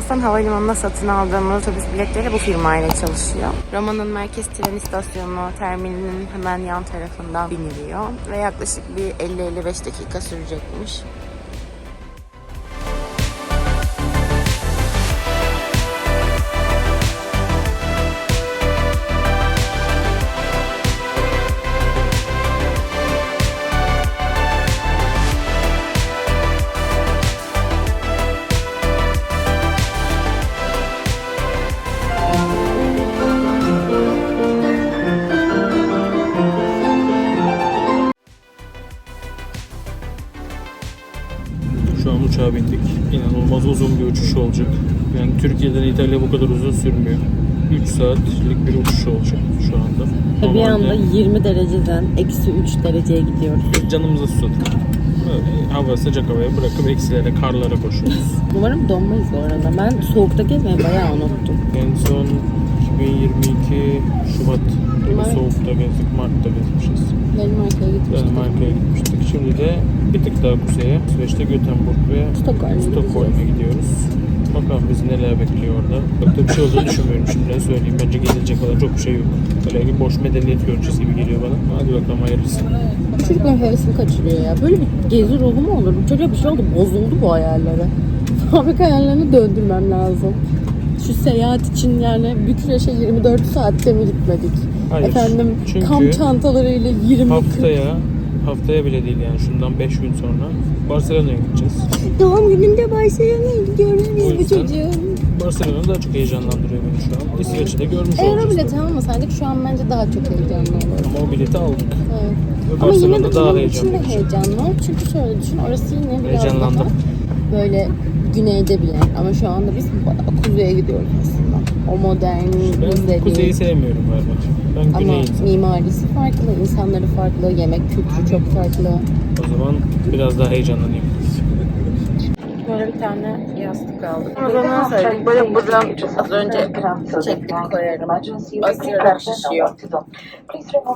Flixbus'tan havalimanına satın aldığımız otobüs biletleri bu firmayla çalışıyor. Roma'nın merkez tren istasyonu terminalinin hemen yan tarafından biniliyor ve yaklaşık bir 50-55 dakika sürecekmiş. Uçağa bindik. İnanılmaz uzun bir uçuş olacak. Yani Türkiye'den İtalya bu kadar uzun sürmüyor. 3 saatlik bir uçuş olacak şu anda. Bir anda Normalde 20 dereceden eksi 3 dereceye gidiyoruz. canımıza susadık. Böyle hava sıcak havaya bırakıp eksilere, karlara koşuyoruz. Umarım donmayız bu arada. Ben soğukta gezmeyi bayağı unuttum. En son 2022 Şubat gibi soğukta gezdik, Mart'ta gezmişiz. Danimarka'ya gitmiştik. Danimarka'ya gitmiştik. Şimdi de bir tık daha kuzeye, İsveç'te Göteborg ve Stockholm'a Stockholm'a gidiyoruz. Bakalım bizi neler bekliyor orada. Çok da bir şey olduğunu düşünmüyorum şimdiden söyleyeyim. Bence gezilecek kadar çok bir şey yok. Böyle bir boş medeniyet göreceğiz gibi geliyor bana. Hadi bakalım hayırlısı. Çocukların hevesini kaçırıyor ya. Böyle bir gezi ruhu mu olur? Bu çocuğa bir şey oldu. Bozuldu bu hayalleri. Fabrika hayallerini döndürmem lazım. Şu seyahat için yani Bükreş'e 24 saatte mi gitmedik? Hayır. Efendim Çünkü kamp çantalarıyla 20 Haftaya, haftaya bile değil yani şundan 5 gün sonra Barcelona'ya gideceğiz. Doğum gününde Barcelona'ya gidiyoruz O biz bu çocuğun. Barcelona daha çok heyecanlandırıyor beni şu an. İsveç'i de görmüş Eğer o olacağız. bileti almasaydık şu an bence daha çok heyecanlı olurdu. Ama o bileti aldık. Evet. Ve Ama yine de daha bunun için de heyecanlı. heyecanlı. Çünkü şöyle düşün, orası yine biraz daha Heyecanlandım. böyle güneyde bir yer. Ama şu anda biz kuzeye gidiyoruz aslında. O modern, Ben güzeli. kuzeyi sevmiyorum galiba. Ben Ama güneyi insanım. mimarisi farklı, insanları farklı, yemek kültürü çok farklı. O zaman biraz daha heyecanlanayım. Böyle bir tane yastık. O zaman söyledik. Böyle buradan az önce çektik koyarım. Basıyorum şişiyor.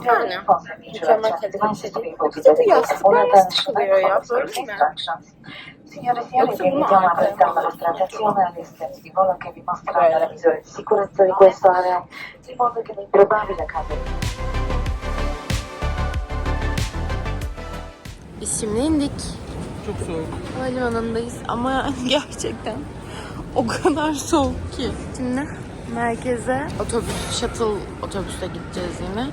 Yani mükemmel kaliteli bir şey. Bir de yastıklar nasıl çıkılıyor ya? Böyle mi? Signore e signori, vi invitiamo a prestare un'attenzione agli estensivi volo che vi mostreranno le misure di sicurezza di quest'area, in modo che l'improbabile caso Biz şimdi indik. Çok soğuk. Havalimanındayız ama gerçekten o kadar soğuk ki. Şimdi merkeze otobüs, shuttle otobüste gideceğiz yine.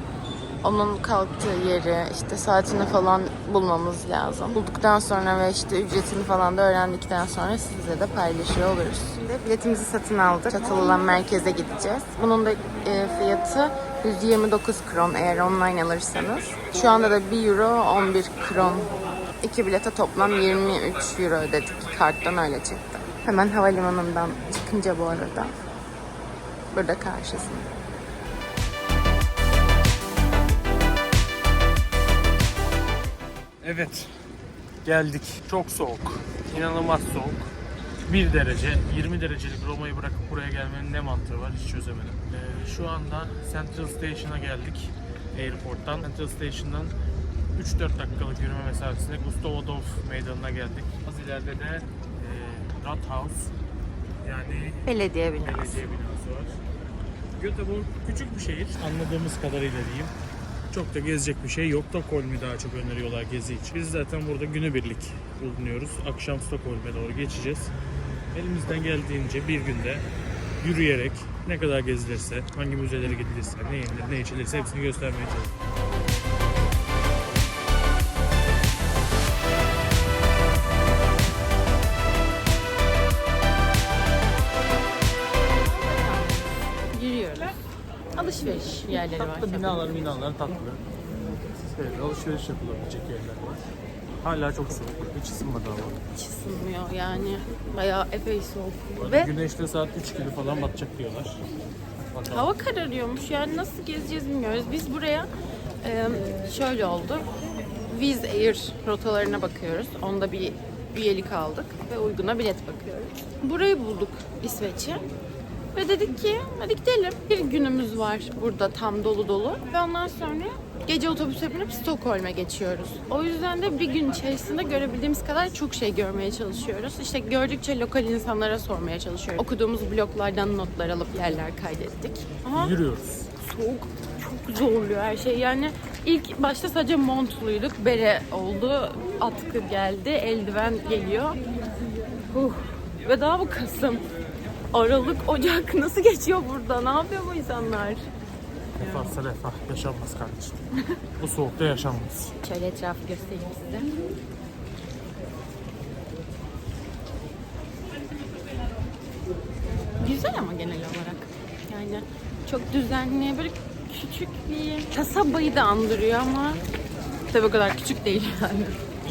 Onun kalktığı yeri, işte saatini falan bulmamız lazım. Bulduktan sonra ve işte ücretini falan da öğrendikten sonra sizle de paylaşıyor oluruz. Şimdi biletimizi satın aldık. Shuttle'la merkeze gideceğiz. Bunun da e, fiyatı 129 kron eğer online alırsanız. Şu anda da 1 euro 11 kron. İki bilete toplam 23 euro ödedik. Karttan öyle çıktı. Hemen havalimanından çıkınca bu arada. Burada karşısında. Evet. Geldik. Çok soğuk. İnanılmaz soğuk. 1 derece, 20 derecelik Roma'yı bırakıp buraya gelmenin ne mantığı var hiç çözemedim. Ee, şu anda Central Station'a geldik. Airport'tan. Central Station'dan 3-4 dakikalık yürüme mesafesinde Gustav Adolf Meydanı'na geldik. Az ileride de e, Rathaus yani Belediye binası. belediye binası var. Göteborg küçük bir şehir. Anladığımız kadarıyla diyeyim. Çok da gezecek bir şey yok. Stockholm'u daha çok öneriyorlar gezi için. Biz zaten burada günübirlik bulunuyoruz. Akşam Stockholm'e doğru geçeceğiz. Elimizden geldiğince bir günde yürüyerek ne kadar gezilirse, hangi müzelere gidilirse, ne yenilir, ne içilirse hepsini göstermeye çalışıyoruz. Yerleri var. Tatlı binalar binalar tatlı. Evet, alışveriş yapılabilecek yerler var. Hala çok soğuk. Hiç ısınmadı hava. Hiç ısınmıyor yani. Bayağı epey soğuk. Ve güneşte saat 3 gibi falan batacak diyorlar. Bakalım. hava kararıyormuş yani nasıl gezeceğiz bilmiyoruz. Biz buraya e, şöyle oldu. Wizz Air rotalarına bakıyoruz. Onda bir üyelik aldık ve uyguna bilet bakıyoruz. Burayı bulduk İsveç'i. Ve dedik ki hadi gidelim. Bir günümüz var burada tam dolu dolu. Ve ondan sonra gece otobüse binip Stockholm'e geçiyoruz. O yüzden de bir gün içerisinde görebildiğimiz kadar çok şey görmeye çalışıyoruz. İşte gördükçe lokal insanlara sormaya çalışıyoruz. Okuduğumuz bloglardan notlar alıp yerler kaydettik. Ama Yürüyoruz. soğuk çok zorluyor her şey. Yani ilk başta sadece montluyduk. Bere oldu. Atkı geldi. Eldiven geliyor. Huh. Ve daha bu Kasım. Aralık, Ocak nasıl geçiyor burada? Ne yapıyor bu insanlar? Refahsa refah yaşanmaz kardeşim. Bu soğukta yaşanmaz. Şöyle etrafı göstereyim size. Güzel ama genel olarak. Yani çok düzenli, böyle küçük bir kasabayı da andırıyor ama tabii o kadar küçük değil yani.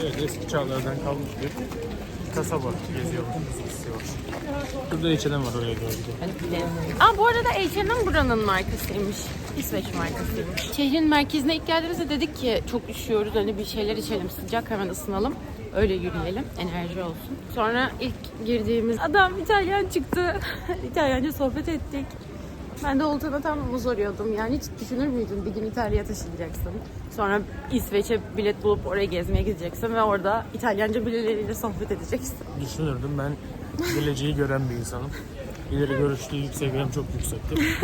Evet eski çağlardan kalmış bir kasaba geziyoruz istiyor. Burada H&M var oraya doğru gidelim. Hadi gidelim. Aa bu arada H&M buranın markasıymış. İsveç markasıymış. Şehrin merkezine ilk geldiğimizde dedik ki çok üşüyoruz hani bir şeyler içelim sıcak hemen ısınalım. Öyle yürüyelim. Enerji olsun. Sonra ilk girdiğimiz adam İtalyan çıktı. İtalyanca sohbet ettik. Ben de Oltan'a tam muz arıyordum. Yani hiç düşünür müydün bir gün İtalya'ya taşınacaksın. Sonra İsveç'e bilet bulup oraya gezmeye gideceksin ve orada İtalyanca birileriyle sohbet edeceksin. Düşünürdüm ben geleceği gören bir insanım. İleri görüşlü yükseklerim çok yüksektir.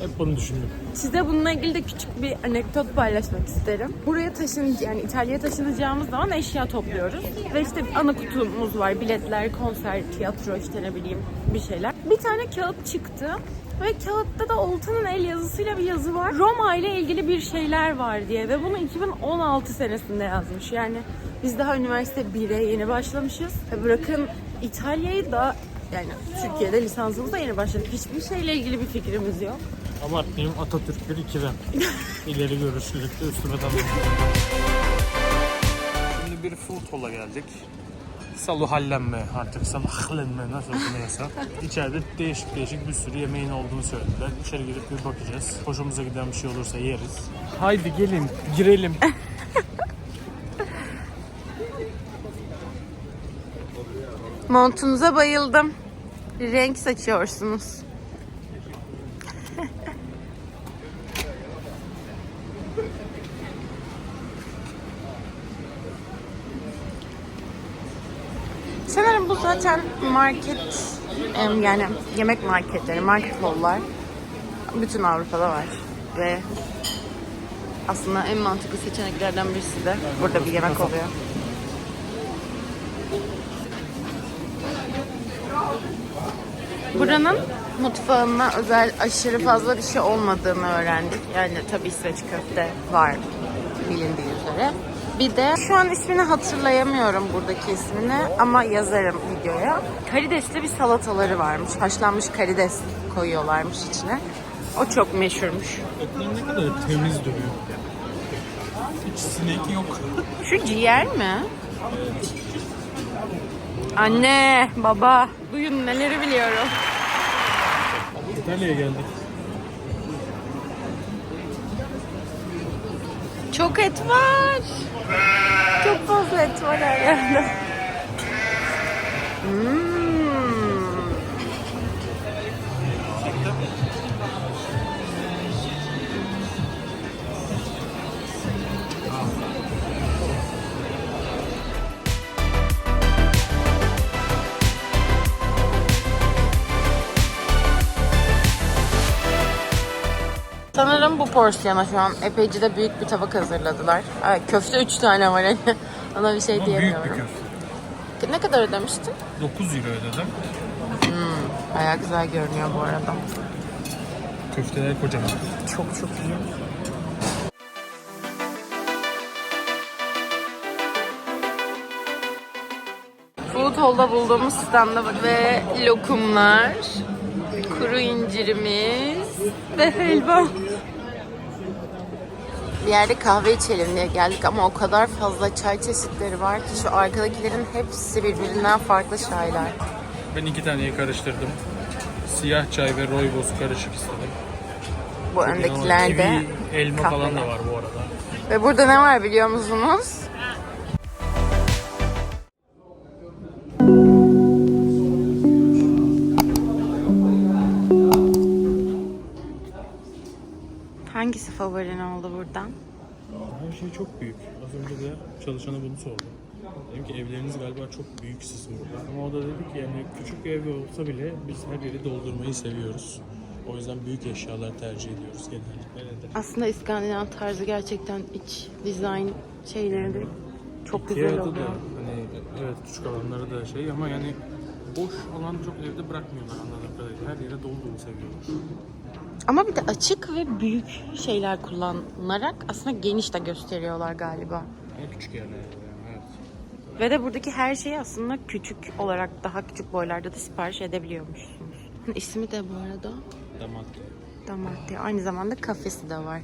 Hep bunu düşündüm. Size bununla ilgili de küçük bir anekdot paylaşmak isterim. Buraya taşın yani İtalya'ya taşınacağımız zaman eşya topluyoruz. Ve işte ana kutumuz var. Biletler, konser, tiyatro işte ne bileyim bir şeyler. Bir tane kağıt çıktı. Ve kağıtta da Oltan'ın el yazısıyla bir yazı var. Roma ile ilgili bir şeyler var diye. Ve bunu 2016 senesinde yazmış. Yani biz daha üniversite 1'e yeni başlamışız. Ve bırakın İtalya'yı da yani Türkiye'de lisansımıza yeni başladık. Hiçbir şeyle ilgili bir fikrimiz yok. Abartmayayım Atatürk bir ikilem. İleri görüşlülükte üstüme tamam. Şimdi bir food hall'a geldik. Salu hallenme artık salu hallenme nasıl okunuyorsa. İçeride değişik değişik bir sürü yemeğin olduğunu söylediler. İçeri girip bir bakacağız. Hoşumuza giden bir şey olursa yeriz. Haydi gelin girelim. Montunuza bayıldım. Renk saçıyorsunuz. Sanırım bu zaten market yani yemek marketleri, market hall'lar bütün Avrupa'da var ve aslında en mantıklı seçeneklerden birisi de burada bir yemek oluyor. Buranın mutfağına özel aşırı fazla bir şey olmadığını öğrendik. Yani tabii İsveç köfte var bilindiği üzere. Bir de şu an ismini hatırlayamıyorum buradaki ismini ama yazarım videoya. Karidesli bir salataları varmış. Haşlanmış karides koyuyorlarmış içine. O çok meşhurmuş. Etler ne kadar temiz duruyor. Hiç sinek yok. Şu ciğer mi? Anne, baba, duyun neleri biliyorum. İtalya'ya geldik. Çok et var. Çok fazla et var her yerde. Hmm. Sanırım bu porsiyona şu an epeyce de büyük bir tabak hazırladılar. Ay, köfte 3 tane var hani. Ona bir şey Ama büyük diyemiyorum. bir köfte. Ne kadar ödemiştin? 9 euro ödedim. Baya güzel görünüyor bu arada. Köfteler kocaman. Çok çok iyi. Food Hall'da bulduğumuz standa ve lokumlar, kuru incirimiz ve helva. Bir yerde kahve içelim diye geldik ama o kadar fazla çay çeşitleri var ki şu arkadakilerin hepsi birbirinden farklı çaylar. Ben iki taneyi karıştırdım. Siyah çay ve rooibos karışık istedim. Bu öndekilerde elma falan kahveler. da var bu arada. Ve burada ne var biliyor musunuz? Hangisi favorin oldu buradan? Her şey çok büyük. Az önce de çalışana bunu sordum. Dedim ki evleriniz galiba çok büyük sizin burada. Ama o da dedi ki yani küçük bir ev olsa bile biz her yeri doldurmayı seviyoruz. O yüzden büyük eşyalar tercih ediyoruz genellikle. Aslında İskandinav tarzı gerçekten iç dizayn şeyleri de çok güzel Ikea'da oluyor. da hani evet küçük alanları da şey ama yani boş alan çok evde bırakmıyorlar anladığım kadarıyla. Her yere dolduğunu seviyorlar. Ama bir de açık ve büyük şeyler kullanarak aslında geniş de gösteriyorlar galiba. Ama küçük yerler yani evet. Ve de buradaki her şeyi aslında küçük olarak daha küçük boylarda da sipariş edebiliyormuşsunuz. İsmi de bu arada Damat. Damartya. Aynı zamanda kafesi de var.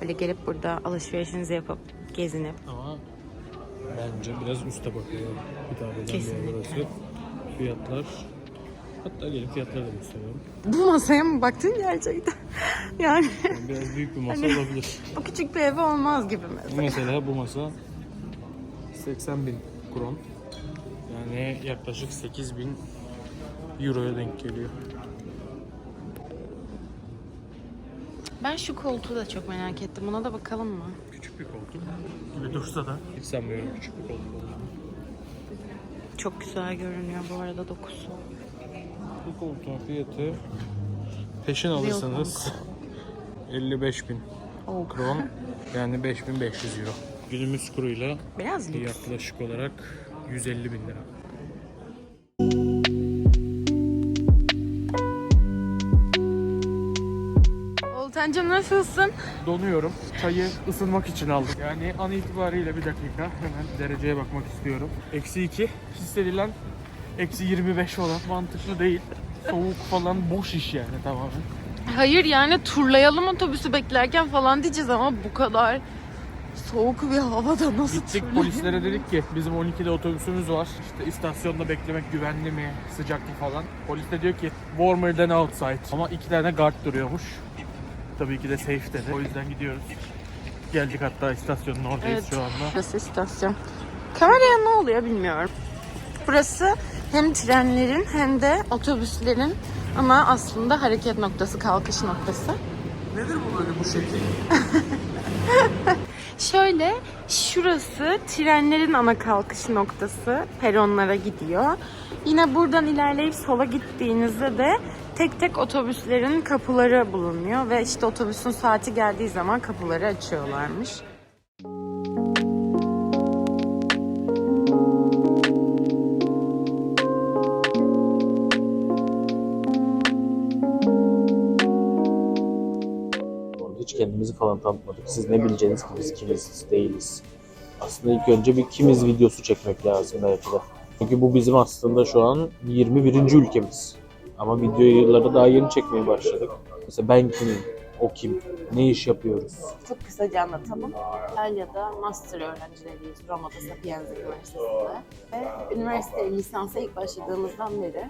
Böyle gelip burada alışverişinizi yapıp gezinip. Ama bence biraz üste bakıyor. Bir yer Kesinlikle. burası. Fiyatlar Hatta gelip fiyatları da gösteriyorum. Bu masaya mı baktın gerçekten? yani Yani biraz büyük bir masa Hani- olabilir. bu küçük bir ev olmaz gibi mesela. Mesela bu masa 80 bin kron. Yani yaklaşık 8 bin euroya denk geliyor. Ben şu koltuğu da çok merak ettim. Buna da bakalım mı? Küçük bir koltuk gibi dursa da hiç sanmıyorum küçük bir koltuk olduğunu. Çok güzel görünüyor bu arada dokusu. Bu koltuğun fiyatı peşin alırsanız 55 bin Oh. kron yani 5500 euro. Günümüz kuruyla Biraz lüks. yaklaşık olarak 150 bin lira. Oltancım nasılsın? Donuyorum. Çayı ısınmak için aldım. Yani an itibariyle bir dakika hemen dereceye bakmak istiyorum. Eksi 2 hissedilen eksi 25 olan mantıklı değil. Soğuk falan boş iş yani tamamen. Hayır yani turlayalım otobüsü beklerken falan diyeceğiz ama bu kadar soğuk bir havada nasıl Gittik turlayalım? polislere dedik ki bizim 12'de otobüsümüz var. İşte istasyonda beklemek güvenli mi, sıcak mı falan. Polis de diyor ki warmer than outside. Ama iki tane guard duruyormuş. Tabii ki de safe dedi. O yüzden gidiyoruz. Geldik hatta istasyonun oradayız Evet. şu anda. Burası istasyon. Kameraya ne oluyor bilmiyorum. Burası hem trenlerin hem de otobüslerin ama aslında hareket noktası, kalkış noktası. Nedir bu böyle bu şekil? Şöyle şurası trenlerin ana kalkış noktası. Peronlara gidiyor. Yine buradan ilerleyip sola gittiğinizde de tek tek otobüslerin kapıları bulunuyor ve işte otobüsün saati geldiği zaman kapıları açıyorlarmış. Kendimizi falan tanıtmadık. Siz ne bileceğiniz ki biz kimiz değiliz. Aslında ilk önce bir kimiz videosu çekmek lazım belki de. Çünkü bu bizim aslında şu an 21. ülkemiz. Ama videoları daha yeni çekmeye başladık. Mesela ben kimim? O kim? Ne iş yapıyoruz? Çok kısaca anlatalım. İtalya'da master öğrencileriyiz Roma'da Sapienza Üniversitesi'nde. Ve üniversite lisansa ilk başladığımızdan beri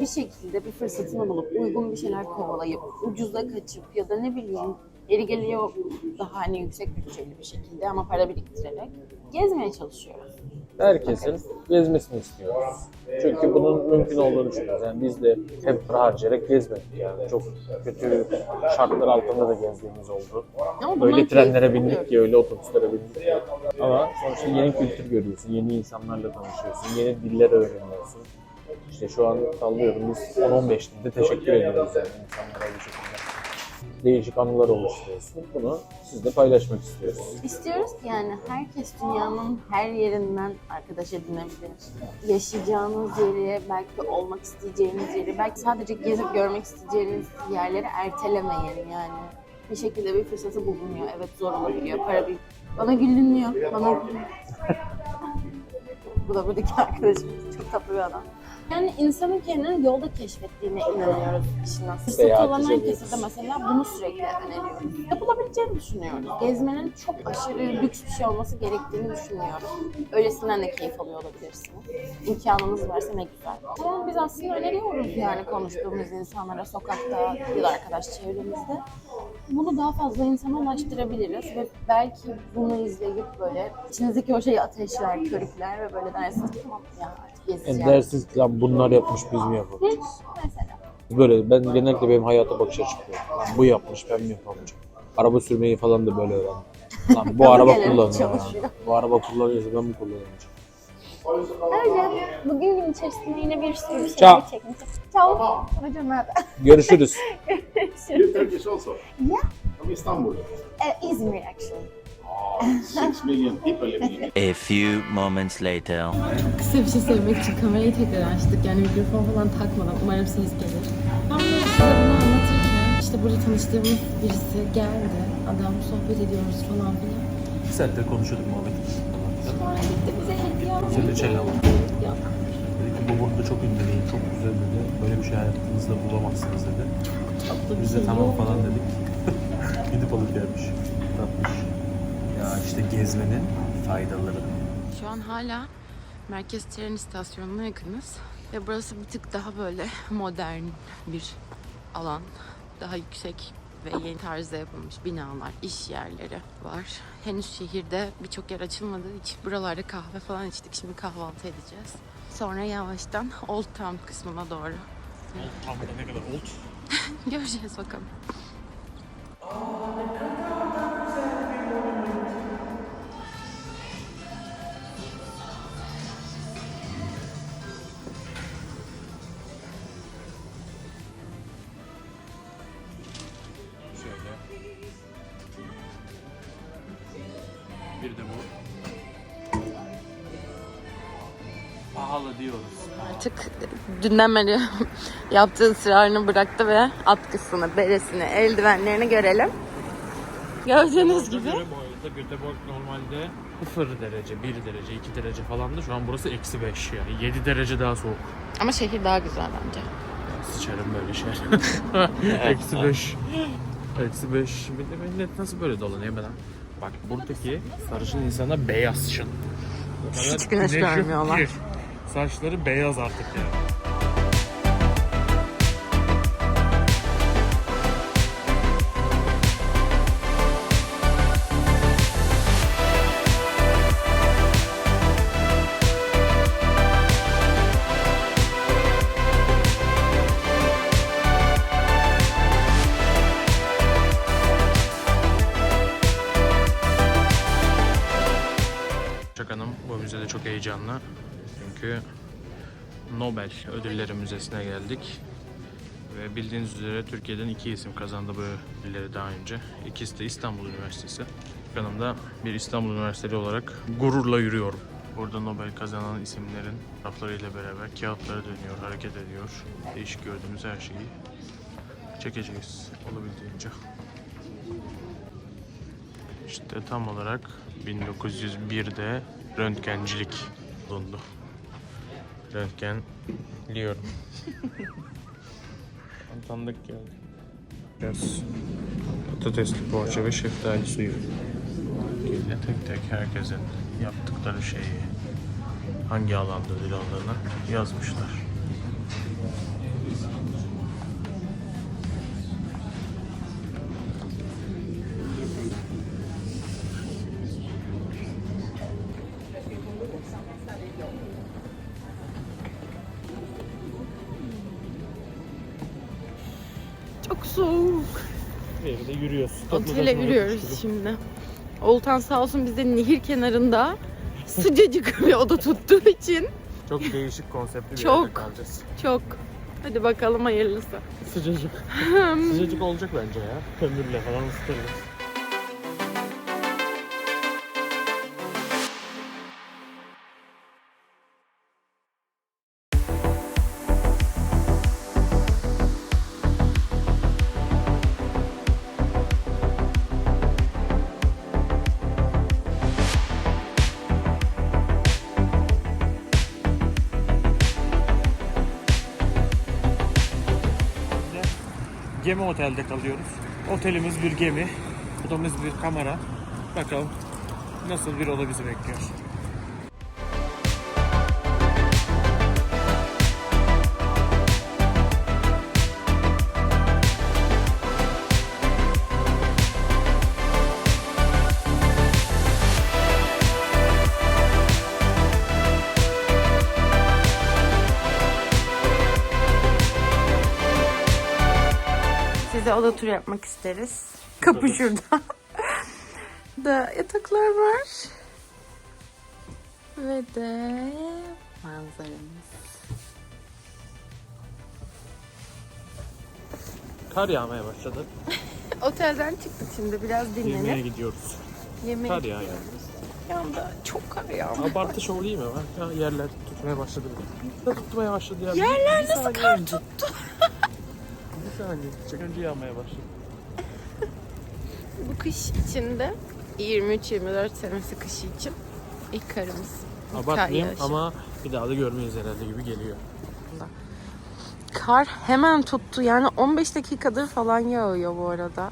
bir şekilde bir fırsatını bulup uygun bir şeyler kovalayıp ucuza kaçıp ya da ne bileyim yeri geliyor daha hani yüksek bütçeli bir şekilde ama para biriktirerek gezmeye çalışıyoruz. Herkesin gezmesini istiyoruz. Çünkü bunun mümkün olduğunu düşünüyoruz. Yani biz de hep para harcayarak gezmedik yani. Çok kötü şartlar altında da gezdiğimiz oldu. Ama Öyle trenlere bindik oluyor. ki, öyle otobüslere bindik ki. Ama sonuçta yeni kültür görüyorsun, yeni insanlarla tanışıyorsun, yeni diller öğreniyorsun. İşte şu an sallıyorum biz 10-15 dilde teşekkür ediyoruz yani insanlara bu şekilde. Değişik anılar oluşturuyorsun. Bunu sizle paylaşmak istiyoruz. İstiyoruz ki yani herkes dünyanın her yerinden arkadaş edinebilir. Yaşayacağınız yeri, belki olmak isteyeceğiniz yeri, belki sadece gezip görmek isteyeceğiniz yerleri ertelemeyin yani. Bir şekilde bir fırsatı bulunuyor. Evet zor olabiliyor. Para bir... Bana gülünüyor. Bana Bu da buradaki arkadaşım. Çok tatlı bir adam. Yani insanın kendini yolda keşfettiğine inanıyoruz işin aslında. Fırsatı olan herkese de mesela bunu sürekli öneriyoruz. Yapılabileceğini düşünüyoruz. Gezmenin çok aşırı lüks bir şey olması gerektiğini düşünmüyorum. Öylesinden de keyif alıyor olabilirsiniz. İmkanınız varsa ne güzel. Ama biz aslında öneriyoruz yani konuştuğumuz insanlara sokakta da arkadaş çevremizde. Bunu daha fazla insana ulaştırabiliriz ve belki bunu izleyip böyle içinizdeki o şeyi ateşler, körükler ve böyle dersiniz ki tamam ya artık gezeceğim. Yani dersiniz ki lan bunlar yapmış biz mi yapamayacağız? Mesela. Böyle ben genellikle benim hayata bakış açım. Lan Bu yapmış ben mi yapamayacağım? Araba sürmeyi falan da böyle öğrendim. Lan bu araba Gelelim, kullanıyor. çalışıyor. ya. Bu araba kullanıyorsa ben mi kullanıyorum? Öyle. Bugün gün içerisinde yine bir sürü şeyler Ciao. çekmişim. Ciao. Hocam merhaba. Görüşürüz. You Turkish also? Yeah. From Istanbul. Uh, Izmir actually. Six million people living in A few moments later. Kısa bir şey söylemek için kamerayı tekrar açtık. Yani mikrofon falan takmadan. Umarım ses gelir. Ben size bunu anlatırken işte burada tanıştığımız birisi geldi. Adam sohbet ediyoruz falan filan. Bir saattir konuşuyorduk muhabbet. Sonra gitti bize hediye aldı. Size çay aldım. Ya, Dedi ki bu burada çok ünlü değil, çok güzel dedi. Böyle bir şey hayatınızda bulamazsınız dedi. tatlı bir Biz de şey tamam yok. falan dedik. Gidip alıp gelmiş. Tatmış. İşte gezmenin faydaları. Şu an hala Merkez Tren İstasyonu'na yakınız. Ve burası bir tık daha böyle modern bir alan. Daha yüksek ve yeni tarzda yapılmış binalar, iş yerleri var. Henüz şehirde birçok yer açılmadığı için buralarda kahve falan içtik. Şimdi kahvaltı edeceğiz. Sonra yavaştan Old Town kısmına doğru Tam da ne kadar old. göreceğiz bakalım. Şöyle. Pahalı diyoruz. Artık dünden beri yaptığı ısrarını bıraktı ve atkısını, beresini, eldivenlerini görelim. Gördüğünüz gibi. Bu arada Göteborg normalde 0 derece, 1 derece, 2 derece falandı. Şu an burası eksi 5 yani 7 derece daha soğuk. Ama şehir daha güzel bence. Sıçarım böyle şey. Eksi 5. Eksi 5. Bir de millet nasıl böyle dolanıyor ben? Bak buradaki sarışın insana beyaz şın. Hiç güneş görmüyorlar. Saçları beyaz artık yani. Nobel Ödülleri Müzesi'ne geldik. Ve bildiğiniz üzere Türkiye'den iki isim kazandı bu ödülleri daha önce. İkisi de İstanbul Üniversitesi. Hanım da bir İstanbul Üniversiteli olarak gururla yürüyorum. Burada Nobel kazanan isimlerin raflarıyla beraber kağıtları dönüyor, hareket ediyor. Değişik gördüğümüz her şeyi çekeceğiz olabildiğince. İşte tam olarak 1901'de röntgencilik bulundu. Röntgen biliyorum. Tanıdık geldi. Biraz patatesli poğaça ve şeftali suyu. Yine tek tek herkesin yaptıkları şeyi hangi alanda aldığını yazmışlar. Yürüyoruz. Otele yürüyoruz şimdi. Oltan sağ olsun bize nehir kenarında sıcacık bir oda tuttuğu için Çok değişik konseptli bir Çok. yerde kalacağız. çok. Hadi bakalım hayırlısı. Sıcacık. Sıcacık olacak bence ya. Kömürle falan ısıtırız. Otelde kalıyoruz. Otelimiz bir gemi. Odamız bir kamera. Bakalım nasıl bir oda bizi bekliyor. Oda turu yapmak isteriz. Kapı şurada. Da yataklar var. Ve de manzaramız. Kar yağmaya başladı. Otelden çıktık şimdi biraz Yemeğe dinlenip gidiyoruz. yemeğe Kar yağıyor. Yanda çok kar yağmış. Abartı şov değil mi? Ya yerler tutmaya başladı. Tutmaya başladı ya. Yerler Bir nasıl kar önce. Saniye. Çok önce yağmaya başladı. Bu kış içinde 23-24 senesi kışı için ilk karımız. Abartmayayım ama bir daha da görmeyiz herhalde gibi geliyor. Kar hemen tuttu. Yani 15 dakikadır falan yağıyor bu arada.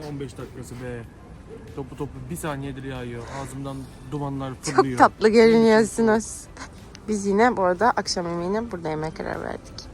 Ne 15 dakikası be. Topu topu bir saniyedir yağıyor. Ağzımdan dumanlar fırlıyor. Çok tatlı görünüyorsunuz. Biz yine bu arada akşam yemeğine burada yemeye karar verdik.